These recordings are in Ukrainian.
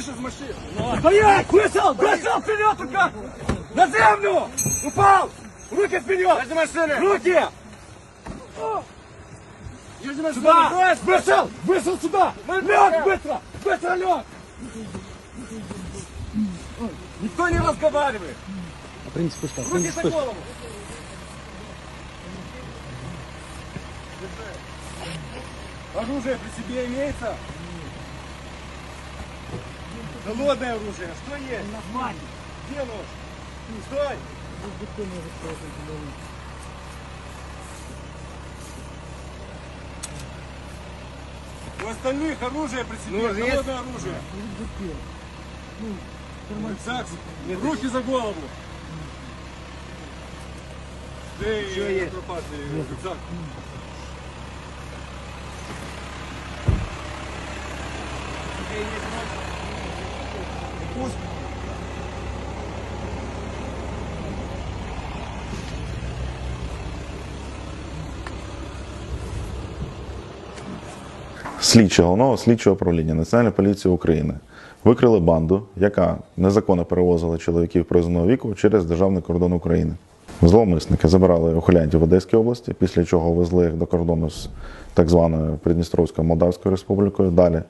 Вышел из машины. Стоять! Вышел! Вышел вперед рука! На землю! Упал! Руки вперед! Возле машины! Руки! Сюда! Вышел! Вышел сюда! Лег быстро! Быстро лег! Никто не разговаривает! Принцип что? Руки за что? голову! Оружие при себе имеется? Холодное оружие. Что есть? Где нож? Стой! У остальных оружие при себе. Холодное оружие. Рюкзак. Руки за голову. Ты пропадный рюкзак. Пусть Слідчі головного слідчого управління Національної поліції України викрили банду, яка незаконно перевозила чоловіків призовного віку через державний кордон України. Зловмисники забирали ухилянтів в Одеській області, після чого везли їх до кордону з так званою Придністровською Молдавською Республікою. Далі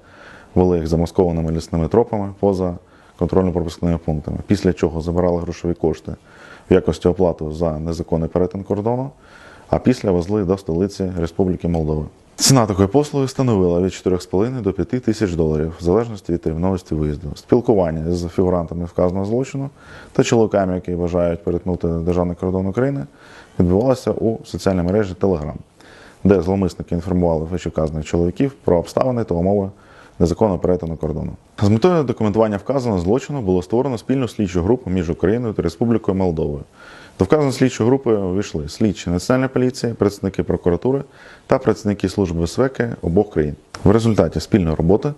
вели їх замаскованими лісними тропами поза контрольно-пропускними пунктами. Після чого забирали грошові кошти в якості оплату за незаконний перетин кордону, а після везли до столиці Республіки Молдова. Ціна такої послуги становила від 4,5 до 5 тисяч доларів, в залежності від терміновості виїзду. Спілкування з фігурантами вказаного злочину та чоловіками, які бажають перетнути державний кордон України, відбувалося у соціальній мережі Telegram, де зловмисники інформували вищевказаних чоловіків про обставини та умови незаконного перетину кордону. З метою документування вказаного злочину було створено спільну слідчу групу між Україною та Республікою Молдовою. До вказаної слідчої групи увійшли слідчі Національної поліції, представники прокуратури та працівники Служби безпеки обох країн. В результаті спільної роботи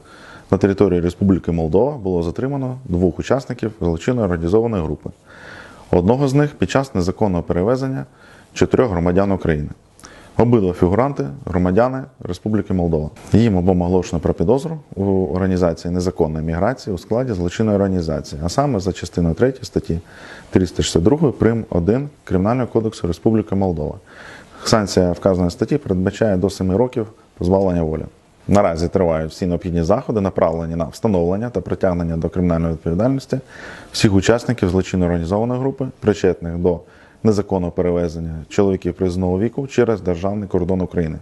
на території Республіки Молдова було затримано двох учасників злочинної організованої групи. Одного з них під час незаконного перевезення чотирьох громадян України. Обидва фігуранти громадяни Республіки Молдова. Їм обом оголошено про підозру у організації незаконної міграції у складі злочинної організації, а саме за частиною 3 статті 362 прим. 1 Кримінального кодексу Республіки Молдова. Санкція вказаної статті передбачає до 7 років позбавлення волі. Наразі тривають всі необхідні заходи, направлені на встановлення та притягнення до кримінальної відповідальності всіх учасників злочинно організованої групи, причетних до незаконного перевезення чоловіків призовного віку через державний кордон України.